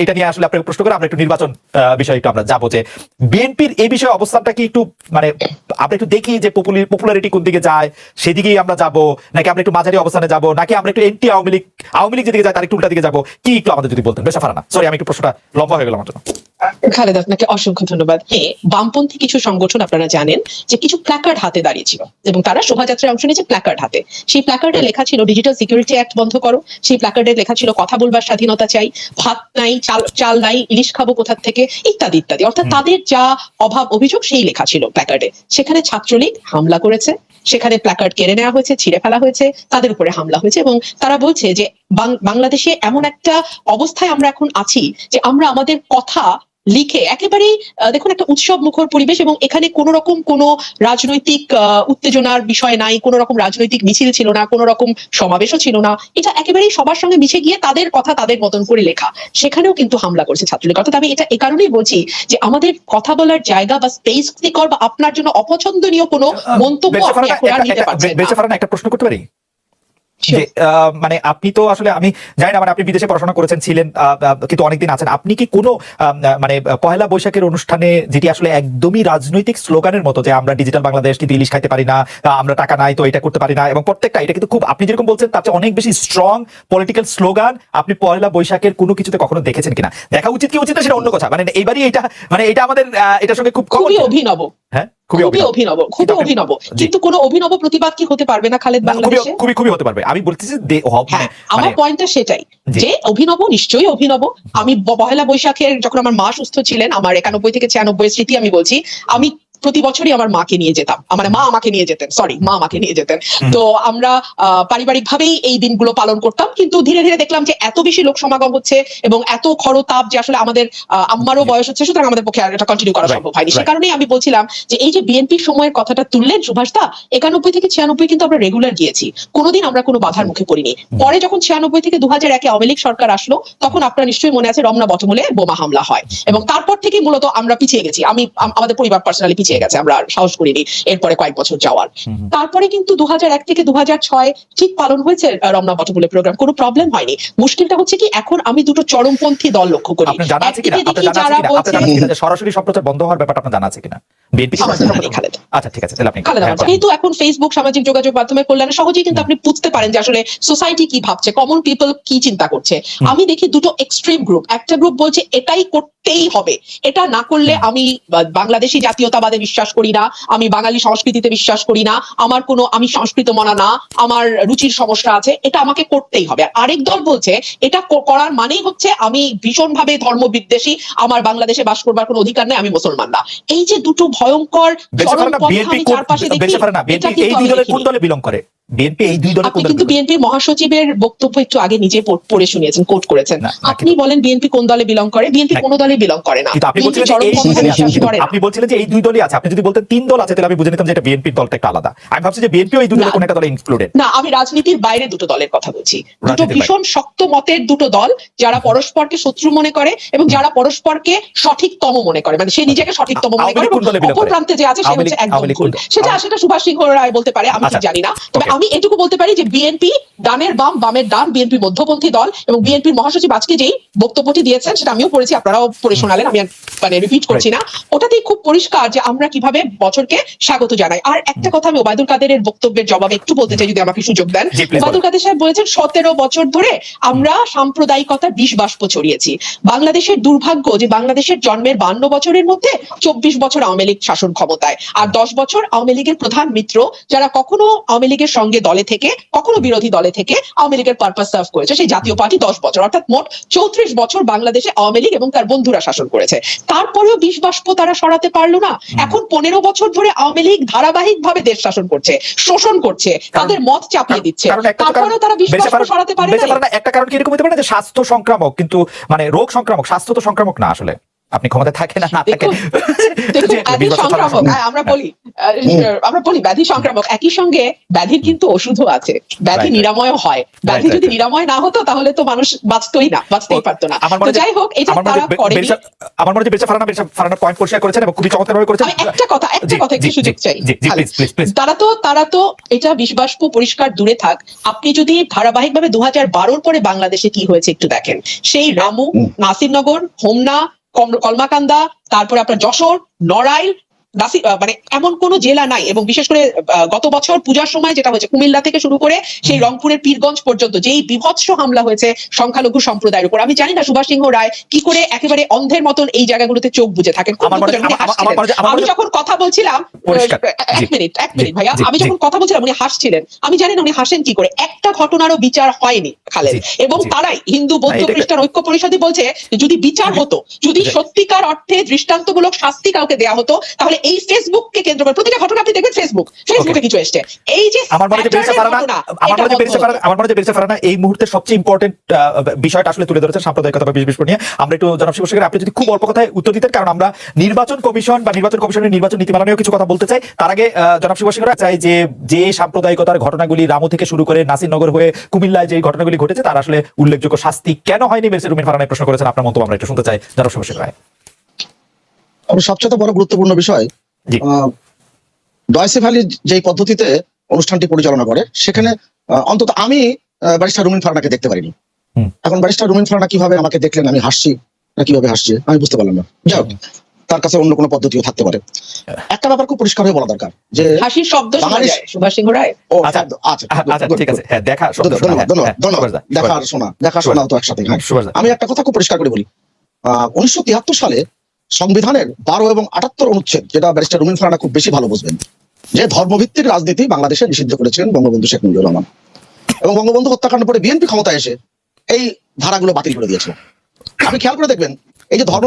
এটা নিয়ে আসলে আপনাকে প্রশ্ন করে আমরা একটু নির্বাচন বিষয়ে একটু আমরা যাব যে বিএনপির এই বিষয়ে অবস্থানটা কি একটু মানে আমরা একটু দেখি যে পপুলারিটি কোন দিকে যায়, সেদিকেই আমরা যাব, নাকি আমরা একটু মাঝারি অবস্থানে যাব, নাকি আমরা একটু anti Awami League Awami League যেদিকে যায় তার একটু উল্টা দিকে যাব, কি একটু আমাদের যদি বলতেন। বেশ ফারানা সরি আমি একটু প্রশ্নটা লম্বা হয়ে গেল আমার জন্য। খালেদ আপনাকে অসংখ্য ধন্যবাদ। হ্যাঁ বামপন্থী কিছু সংগঠন আপনারা জানেন যে কিছু প্ল্যাকার্ড হাতে দাঁড়িয়েছিল এবং তারা শোভাযাত্রায় অংশ নিয়েছে প্ল্যাকার্ড হাতে। সেই প্ল্যাকার্ডে লেখা ছিল ডিজিটাল সিকিউরিটি অ্যাক্ট বন্ধ করো। সেই প্ল্যাকার্ডে লেখা ছিল কথা বলবার স্বাধীনতা চাই। ভাত নাই চাল চাল নাই ইলিশ খাব কোথা থেকে? ইত্যাদি ইত্যাদি। অর্থাৎ তাদের যা অভাব অভিযোগ সেই লেখা ছিল প্ল্যাকার্ডে সেখানে ছাত্রলীগ হামলা করেছে সেখানে প্ল্যাকার্ড কেড়ে নেওয়া হয়েছে ছিঁড়ে ফেলা হয়েছে তাদের উপরে হামলা হয়েছে এবং তারা বলছে যে বাংলাদেশে এমন একটা অবস্থায় আমরা এখন আছি যে আমরা আমাদের কথা লিখে একেবারেই আহ, দেখুন একটা উৎসব মুখর পরিবেশ এবং এখানে কোন রকম কোনো রাজনৈতিক উত্তেজনার বিষয় নাই কোন রকম রাজনৈতিক মিছিল ছিল না কোন রকম সমাবেশও ছিল না। এটা একেবারেই সবার সঙ্গে মিশে গিয়ে তাদের কথা তাদের মতন করে লেখা। সেখানেও কিন্তু হামলা করেছে ছাত্রলীগ। অর্থাৎ আমি এটা এ কারণেই বলছি যে আমাদের কথা বলার জায়গা বা স্পেস কর বা আপনার জন্য অপছন্দনীয় কোনো মন্তব্য আপনি এখন আর নিতে পারছেন একটা প্রশ্ন করতে পারি? মানে আপনি তো আসলে আমি জানি না মানে আপনি বিদেশে পড়াশোনা করেছেন ছিলেন কিন্তু অনেকদিন আছেন। আপনি কি কোনো মানে পয়লা বৈশাখের অনুষ্ঠানে যেটি আসলে একদমই রাজনৈতিক স্লোগানের মতো যে আমরা ডিজিটাল বাংলাদেশ কিন্তু ইলিশ খাইতে পারি না আমরা টাকা নাই তো এটা করতে পারি না এবং প্রত্যেকটা এটা কিন্তু খুব আপনি যেরকম বলছেন তার চেয়ে অনেক বেশি স্ট্রং পলিটিক্যাল স্লোগান আপনি পয়লা বৈশাখের কোনো কিছুতে কখনো দেখেছেন কিনা? দেখা উচিত কি উচিত না সেটা অন্য কথা। মানে এইবারই এটা মানে এটা আমাদের এটার সঙ্গে খুব। অভিনব। হ্যাঁ? খুবই অভিনব। অভিনব খুবই অভিনব। জি। কিন্তু কোনো অভিনব প্রতিবাদ কি হতে পারবে না খালেদ না, বাংলাদেশে? খুবই খুবই হতে পারবে। আমি বলতেছি হ্যাঁ মানে- আমার মানে- পয়েন্টটা সেটাই যে অভিনব নিশ্চয়ই অভিনব। আমি পহেলা বৈশাখের যখন আমার মা সুস্থ ছিলেন আমার একানব্বই থেকে ছিয়ানব্বই স্মৃতি আমি বলছি আমি প্রতি বছরই আমার মাকে নিয়ে যেতাম। আমার মা আমাকে নিয়ে যেতেন সরি মা আমাকে নিয়ে যেতেন। তো আমরা পারিবারিক ভাবেই এই দিনগুলো পালন করতাম কিন্তু ধীরে ধীরে দেখলাম যে এত বেশি লোক সমাগম হচ্ছে এবং এত খরতাপ যে আসলে আমাদের আম্মারও বয়স হচ্ছে সুতরাং আমাদের পক্ষে আর এটা কন্টিনিউ করা সম্ভব হয়নি। সে. কারণেই আমি বলছিলাম যে এই যে বিএনপির সময়ের কথাটা তুললেন সুভাষ দা একানব্বই থেকে ছিয়ানব্বই কিন্তু আমরা রেগুলার গিয়েছি। কোনোদিন আমরা কোনো বাধার মুখে পড়িনি। পরে যখন ছিয়ানব্বই থেকে দু হাজার একে আওয়ামী লীগ সরকার আসলো তখন আপনার নিশ্চয়ই মনে আছে রমনা বটমূলে বোমা হামলা হয়। এবং তারপর থেকে মূলত আমরা পিছিয়ে গেছি। আমি আমাদের পরিবার পার্সোনালি পিছিয়ে গেছে আমরা সাহস করিনি এরপরে কয়েক বছর যাওয়ার। তারপরে কিন্তু দু এক থেকে দু ছয় ঠিক পালন হয়েছে রমনা বটমূলে প্রোগ্রাম কোনো প্রবলেম হয়নি। মুশকিলটা হচ্ছে কি এখন আমি দুটো চরমপন্থী দল লক্ষ্য করি। সরাসরি সম্প্রচার বন্ধ হওয়ার ব্যাপারটা আপনার জানা আছে কিনা? বিএনপি। আচ্ছা ঠিক আছে তাহলে আপনি হ্যাঁ, কিন্তু এখন ফেসবুক সামাজিক যোগাযোগ মাধ্যমের কল্যাণে সহজেই কিন্তু আপনি বুঝতে পারেন যে আসলে সোসাইটি কি ভাবছে কমন পিপল কি চিন্তা করছে। আমি দেখি দুটো এক্সট্রিম গ্রুপ একটা গ্রুপ বলছে এটাই করতেই হবে। এটা না করলে আমি বাংলাদেশি জাতীয়তাবাদে বিশ্বাস করি না আমি বাঙালি সংস্কৃতিতে বিশ্বাস করি না আমার কোনো আমি সংস্কৃত মনা না আমার রুচির সমস্যা আছে। এটা আমাকে করতেই হবে। আর আরেক দল বলছে এটা করার মানেই হচ্ছে আমি ভীষণভাবে ধর্ম বিদ্বেষী আমার বাংলাদেশে বাস করবার কোনো অধিকার নেই আমি মুসলমান না। এই যে দুটো ভয়ঙ্কর বেঁচে পারে না বিএনপি। কোন দলে বিলং করে বিএনপি এই দুই আপনি কিন্তু বিএনপির মহাসচিবের বক্তব্য একটু আগে নিজে পড়ে শুনিয়েছেন কোট করেছেন। আপনি বলেন বিএনপি কোন দলে বিলং করে? বিএনপি কোন দলে বিলং করে না। আপনি বলছিলেন যে এই আপনি বলছিলেন যে এই দুই দলই আছে। আপনি যদি বলতেন তিন দল আছে তাহলে আমি বুঝে নিতাম যে এটা বিএনপির দলটা একটা আলাদা। আমি ভাবছি যে বিএনপিও এই দুই দলের কোন একটা দলে ইনক্লুডেড না আমি রাজনীতির বাইরে দুটো দলের কথা বলছি। দুটো ভীষণ শক্ত মতের দুটো দল যারা পরস্পরকে শত্রু মনে করে এবং যারা পরস্পরকে সঠিকতম মনে করে। মানে সে নিজেকে সঠিকতম মনে করে অপর প্রান্তে যে আছে সে হচ্ছে একদম? সেটা সেটা সুভাষ সিংহ রায় বলতে পারে আমি আচ্ছা, জানি না। তবে. আমি এটুকু বলতে পারি যে বিএনপি ডানের বাম বামের ডান বিএনপি মধ্যপন্থী দল এবং বিএনপির মহাসচিব আজকে যেই বক্তব্যটি দিয়েছেন সেটা আমিও পড়েছি আপনারাও পড়ে শোনালেন আমি মানে রিপিট করছি না। ওটাতেই খুব পরিষ্কার যে আমরা কীভাবে বছরকে স্বাগত জানাই। আর একটা কথা আমি ওবায়দুল কাদেরের বক্তব্যের জবাবে একটু বলতে চাই যদি আমাকে সুযোগ দেন। ওবায়দুল কাদের সাহেব বলেছেন সতেরো বছর ধরে আমরা সাম্প্রদায়িকতার বিষ বাষ্প ছড়িয়েছি। বাংলাদেশের দুর্ভাগ্য যে বাংলাদেশের জন্মের বান্ন বছরের মধ্যে চব্বিশ বছর আওয়ামী লীগ শাসন ক্ষমতায়। আর দশ বছর আওয়ামী লীগের প্রধান মিত্র যারা কখনো আওয়ামী লীগের সঙ্গে দলে থেকে কখনো বিরোধী দলে থেকে আওয়ামী লীগের পারপাস সার্ভ করেছে। সেই জাতীয় পার্টি দশ বছর অর্থাৎ মোট চৌত্রিশ বছর বাংলাদেশে আওয়ামী লীগ এবং তার বন্ধুরা শাসন করেছে। তারপরেও বিষ বাষ্প তারা সরাতে পারল না। এখন পনেরো বছর ধরে আওয়ামী লীগ ধারাবাহিক ভাবে দেশ শাসন করছে শোষণ করছে তাদের মত চাপিয়ে দিচ্ছে। তারপরেও তারা বিষ বাষ্প সরাতে পারে না একটা কারণ কি এরকম হতে পারে যে স্বাস্থ্য সংক্রামক কিন্তু মানে রোগ সংক্রামক স্বাস্থ্য তো সংক্রামক না আসলে। আপনি ক্ষমতায় থাকেন না না ব্যাধি সংক্রামক হ্যাঁ, আমরা বলি আমরা বলি ব্যাধি সংক্রামক একই সঙ্গে ব্যাধির কিন্তু ওষুধও আছে। ব্যাধি. নিরাময় হয়। ব্যাধি যদি নিরাময় না হতো তাহলে তো মানুষ বাঁচতোই না বাঁচতেই পারতো না। আমার তো যাই হোক এটা আমার মনে তারা হয় যে বে- করেনি আমার মনে হয় যে ফারানা বেরিসা ফারানার পয়েন্ট পরিষ্কার করেছেন এবং খুবই চমৎকারভাবে করেছেন। একটা কথা একটা কথা একটু সুযোগ চাই. তারা তো তারা তো এটা বিষবাষ্প পরিষ্কার দূরে থাক। আপনি যদি ধারাবাহিকভাবে দু হাজার বারোর পরে বাংলাদেশে কি হয়েছে একটু দেখেন। সেই রামু নাসিরনগর হোমনা কলমাকান্দা তারপরে আপনার যশোর নড়াইল নাসি মানে এমন কোন জেলা নাই এবং বিশেষ করে গত বছর পূজার সময় যেটা হয়েছে কুমিল্লা থেকে শুরু করে সেই রংপুরের পীরগঞ্জ পর্যন্ত যেই বিভৎস হামলা হয়েছে সংখ্যালঘু সম্প্রদায়ের উপর আমি জানি না সুভাষ সিংহ রায় কি করে একেবারে অন্ধের মতন এই জায়গাগুলোতে চোখ বুঝে থাকেন আমি যখন কথা বলছিলাম এক মিনিট এক মিনিট ভাইয়া আমি যখন কথা বলছিলাম উনি হাসছিলেন। আমি জানি না উনি হাসেন কি করে। একটা ঘটনারও বিচার হয়নি খালেদ। এবং তারাই হিন্দু বৌদ্ধ খ্রিস্টান ঐক্য পরিষদই বলছে যদি বিচার হতো যদি সত্যিকার অর্থে দৃষ্টান্তমূলক শাস্তি কাউকে দেয়া হতো তাহলে এই ফেসবুককে কেন্দ্র করে প্রতিটা ঘটনা আপনি দেখবেন ফেসবুক ফেসবুকে কিছু এসছে। এই যে আমার মনে যে বেরিসা pattern ফারানা আমার মনে বন্ধ বেরিসা ফারানা আমার মনে হয় যে বেরিসা ফারানা এই মুহূর্তে সবচেয়ে ইম্পর্টেন্ট বিষয়টা আসলে তুলে ধরেছেন সাম্প্রদায়িকতা বা বিষ নিয়ে। আমরা একটু জনাব শিবশেখর আপনি যদি খুব অল্প কথায় উত্তর দিতেন কারণ আমরা নির্বাচন কমিশন বা নির্বাচন কমিশনের নির্বাচন নীতিমালা নিয়েও কিছু কথা বলতে চাই। তার আগে জনাব শিবশেখর চাই যে যে সাম্প্রদায়িকতার ঘটনাগুলি রামু থেকে শুরু করে নাসিরনগর হয়ে কুমিল্লায় যে ঘটনাগুলি ঘটেছে তার আসলে উল্লেখযোগ্য শাস্তি কেন হয়নি? বেরিসা রুমিন ফারানায় প্রশ্ন করেছেন আপনার মন্তব্য আমরা একটু শুনতে চাই। জনাব শিবশেখর রায় আমার সবচেয়ে বড় গুরুত্বপূর্ণ বিষয় ডয়সে ভ্যালি যে পদ্ধতিতে অনুষ্ঠানটি পরিচালনা করে সেখানে অন্তত আমি ব্যারিস্টার রুমিন ফারানাকে দেখতে পারিনি। এখন ব্যারিস্টার রুমিন ফারানা কীভাবে আমাকে দেখলেন আমি হাসছি না কীভাবে হাসছি আমি বুঝতে পারলাম না। যাই তার কাছে অন্য কোনো পদ্ধতিও থাকতে পারে। একটা ব্যাপার খুব পরিষ্কার হয়ে বলা দরকার যে হাসির শব্দ বাঙালি- সুভাষ সিংহ রায়? ও আচ্ছা, আচ্ছা আচ্ছা ঠিক আছে হ্যাঁ দেখা ধন্যবাদ হ্যাঁ, দেখা। শোনা দেখা শোনা তো একসাথে হ্যাঁ। আমি একটা কথা খুব পরিষ্কার করে বলি। উনিশশো তিয়াত্তর সালে সংবিধানের বারো এবং আটাত্তর অনুচ্ছেদ, যেটা ব্যারিস্টার রুমিন ফারানা খুব বেশি ভালো বুঝবেন, যে ধর্মভিত্তিক রাজনীতি বাংলাদেশে নিষিদ্ধ করেছিলেন বঙ্গবন্ধু শেখ মুজিবুর রহমান। এবং বঙ্গবন্ধু হত্যাকাণ্ড পরে বিএনপি ক্ষমতায় এসে এই ধারাগুলো বাতিল করে দিয়েছিল। আপনি খেয়াল করে দেখবেন, এই যে ধর্ম